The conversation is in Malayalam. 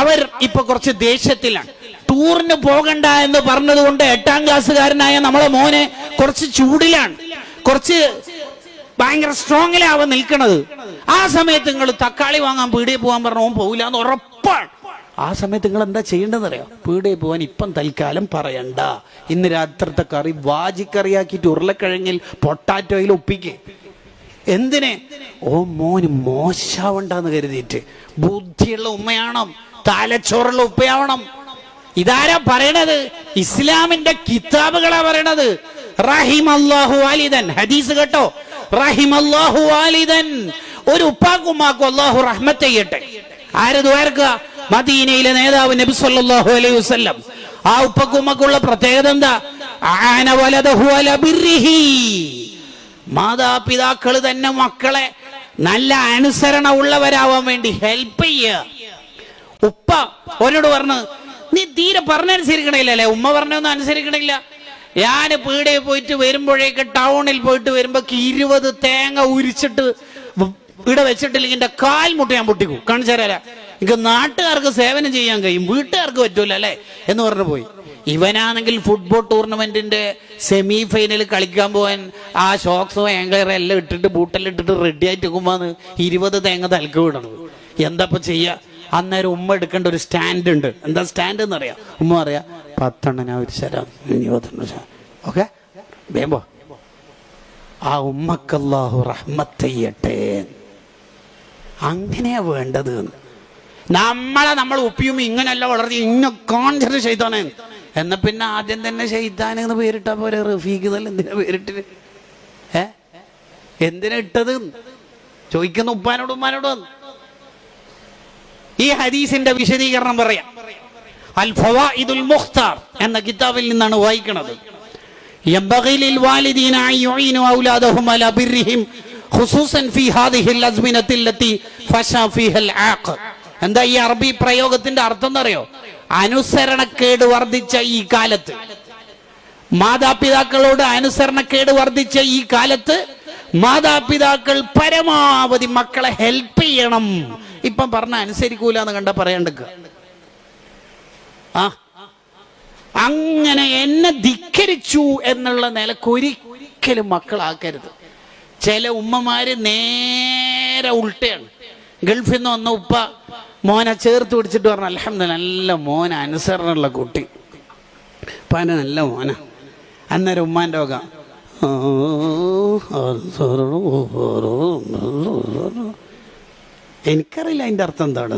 അവർ ഇപ്പൊ കുറച്ച് ദേഷ്യത്തിലാണ്. ടൂറിന് പോകണ്ട എന്ന് പറഞ്ഞതുകൊണ്ട് എട്ടാം ക്ലാസ്സുകാരനായ നമ്മളെ മോനെ കുറച്ച് ചൂടിലാണ്. കുറച്ച് ഭയങ്കര സ്ട്രോങ്ങിലാവ നിൽക്കണത്. ആ സമയത്ത് നിങ്ങൾ തക്കാളി വാങ്ങാൻ പീടിയെ പോകാൻ പറഞ്ഞു ഓൻ പോകില്ല എന്ന് ഉറപ്പാണ്. ആ സമയത്ത് നിങ്ങൾ എന്താ ചെയ്യേണ്ടതെന്ന് അറിയാം പീടിയെ പോകാൻ ഇപ്പം തൽക്കാലം പറയണ്ട. ഇന്ന് രാത്രിത്തെ കറി വാജിക്കറിയാക്കിയിട്ട് ഉരുളക്കിഴങ്ങിൽ പൊട്ടാറ്റോയിൽ ഒപ്പിക്കേ. എന്തിനെ? ഓ മോന് മോശാവണ്ടെന്ന് കരുതിയിട്ട്. ബുദ്ധിയുള്ള ഉമ്മയാണം തലച്ചോറുള്ള ഉപ്പയാവണം. ഇതാരാ പറയണത്? ഇസ്ലാമിന്റെ കിതാബുകളാ പറയണത്. റഹിം അള്ളാഹു വാലിദൻ ഹദീസ് കേട്ടോ? റഹിം അള്ളാഹു വാലിദൻ ഒരു ഉപ്പാക്കും ഉമ്മാക്കും അള്ളാഹു റഹ്മത്ത് ചെയ്യട്ടെ. ആര് ദ്വാരക്കുക മദീനയിലെ നേതാവ് നബി സല്ലല്ലാഹു അലൈഹി വസല്ലം. ആ ഉപ്പക്കുമ്മക്കുള്ള പ്രത്യേകത എന്താ? ആന വലദഹു അല ബിർരിഹി. മാതാപിതാക്കൾ തന്നെ മക്കളെ നല്ല അനുസരണ ഉള്ളവരാവാൻ വേണ്ടി ഹെൽപ്പ് ചെയ്യുക ഉപ്പ ഓനോട് പറഞ്ഞു നീ തീരെ പറഞ്ഞനുസരിക്കണില്ലല്ലേ? ഉമ്മ പറഞ്ഞൊന്നും അനുസരിക്കണില്ല. ഞാൻ പീടിയെ പോയിട്ട് വരുമ്പോഴേക്ക് ടൗണിൽ പോയിട്ട് വരുമ്പോ ഇരുപത് തേങ്ങ ഉരിച്ചിട്ട് ഇവിടെ വെച്ചിട്ടില്ലെങ്കിൽ കാൽ മുട്ട ഞാൻ പൊട്ടിക്കും. കാണിച്ചു തരാ എനിക്ക് നാട്ടുകാർക്ക് സേവനം ചെയ്യാൻ കഴിയും വീട്ടുകാർക്ക് പറ്റൂല അല്ലേ? എന്ന് പറഞ്ഞു പോയി. ഇവനാണെങ്കിൽ ഫുട്ബോൾ ടൂർണമെന്റിന്റെ സെമി ഫൈനൽ കളിക്കാൻ പോവാൻ ആ ഷോക്സും ആംഗ്ലറും എല്ലാം ഇട്ടിട്ട് ബൂട്ടെല്ലാം ഇട്ടിട്ട് റെഡി ആയിട്ട് നിൽക്കുമ്പോൾ ഇരുപത് തേങ്ങ തലക്ക് വിടണത് എന്താപ്പൊ ചെയ്യ? അന്നേരം ഉമ്മ എടുക്കേണ്ട ഒരു സ്റ്റാൻഡ് ഉണ്ട്. എന്താ സ്റ്റാൻഡ് എന്ന് അറിയാം? ഉമ്മ അറിയാ പത്തെണ്ണ ഒരു ശരം ഇരുപത്തെണ്ണം ഓക്കെ. വേമ്പോ ആ ഉമ്മക്കല്ലാഹു റഹ്മത്ത് ചെയ്യട്ടെ. അങ്ങനെയാ വേണ്ടത്. നമ്മളെ നമ്മൾ ഉപ്പിയും ഇങ്ങനെയല്ല വളർത്തി ഇങ്ങനെ കോൺഷ്യസ് ചെയ്താനേ എന്നാൽ പിന്നെ ആദ്യം തന്നെ ഷെയ്ത്താൻ എന്ന് പേരിട്ടാൽ പോരെ? റഫീഖ് എന്നല്ല എന്തിനാ പേരിട്ടിന്? ഏ? എന്തിനാ ഇട്ടത്? ചോദിക്കുന്ന ഉപ്പാനോട് ഉമ്മാനോട് ഈ ഹദീസിന്റെ വിശദീകരണം പറയാം. അൽ ഫവായിദുൽ മുഖ്താർ എന്ന കിതാബിൽ നിന്നാണ് വായിക്കുന്നത് ഖുസൂസൻ ഫീ ഹാദിഹിൽ അസ്മിനത്തില്ലത്തി ഫഷാ ഫീഹൽ ആഖ്. എന്താ ഈ അറബി പ്രയോഗത്തിന്റെ അർത്ഥം എന്നറിയോ? അനുസരണക്കേട് വർദ്ധിച്ച ഈ കാലത്ത്. മാതാപിതാക്കളോട് അനുസരണക്കേട് വർദ്ധിച്ച ഈ കാലത്ത് മാതാപിതാക്കൾ പരമാവധി മക്കളെ ഹെൽപ്പ് ചെയ്യണം. ഇപ്പം പറഞ്ഞ അനുസരിക്കൂല എന്ന് കണ്ട പറയണ്ടക്ക. ആ. അങ്ങനെ എന്നെ ധിക്കരിച്ചു എന്നുള്ള നിലയ്ക്ക് ഒരിക്കലും മക്കളാക്കരുത്. ചില ഉമ്മമാര് നേരെ ഉൾട്ടയാണ്. ഗൾഫിൽ നിന്ന് വന്ന ഉപ്പ മോനെ ചേർത്ത് പിടിച്ചിട്ട് പറഞ്ഞു അലഹമ്മ നല്ല മോന അനുസരണമുള്ള കുട്ടി. ഉപ്പാന്റെ നല്ല മോന. അന്നേരം ഉമ്മാന്റെ ഒക്കെ എനിക്കറിയില്ല അതിന്റെ അർത്ഥം എന്താണ്